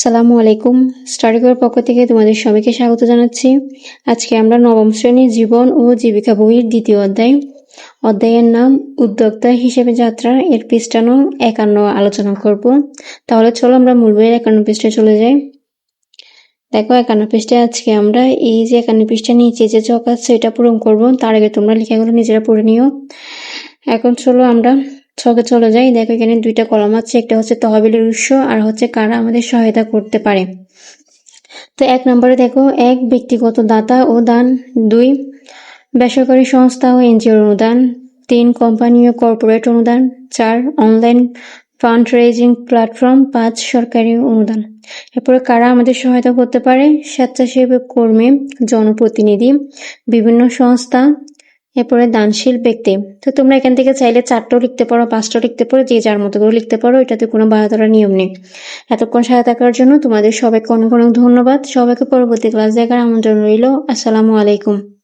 সালামু আলাইকুম। স্টাডি করার পক্ষ থেকে তোমাদের সবাইকে স্বাগত জানাচ্ছি। আজকে আমরা নবম শ্রেণির জীবন ও জীবিকা বইয়ের দ্বিতীয় অধ্যায়। অধ্যায়ের নাম, উদ্যোক্তা হিসেবে যাত্রা। এর পৃষ্ঠানো একান্ন আলোচনা করব। তাহলে চলো আমরা মূল বইয়ের একান্ন পৃষ্ঠায় চলে যাই। দেখো, একান্ন পৃষ্ঠায় আজকে আমরা এই যে একান্ন পৃষ্ঠা নিচে যে চক আছে, এটা পূরণ করব। তার আগে তোমরা লেখাগুলো নিজেরা পড়ে নিও। এখন চলো আমরা ছকে চলে যাই। দেখো, এখানে দুইটা কলম আছে। একটা হচ্ছে তহবিলের উৎস, আর হচ্ছে কারা আমাদের সহায়তা করতে পারে। তো এক নম্বরে দেখো, এক ব্যক্তিগত দাতা ও দান। দুই, বেসরকারি সংস্থা ও এনজিওর অনুদান। তিন, কোম্পানি ও কর্পোরেট অনুদান। চার, অনলাইন ফান্ড রেজিং প্ল্যাটফর্ম। পাঁচ, সরকারি অনুদান। এরপরে কারা আমাদের সহায়তা করতে পারে? স্বেচ্ছাসেবক কর্মী, জনপ্রতিনিধি, বিভিন্ন সংস্থা এরপরে দানশীল ব্যক্তি। তো তোমরা এখান থেকে চাইলে চারটাও লিখতে পারো, পাঁচটাও লিখতে পারো, যে যার মতো করে লিখতে পারো, এটাতে কোনো বাধা ধরার নিয়ম নেই। এতক্ষণ সহায়তা করার জন্য তোমাদের সবাইকে অনেক অনেক ধন্যবাদ। সবাইকে পরবর্তী ক্লাস দেখার আমন্ত্রণ রইল। আসসালামু আলাইকুম।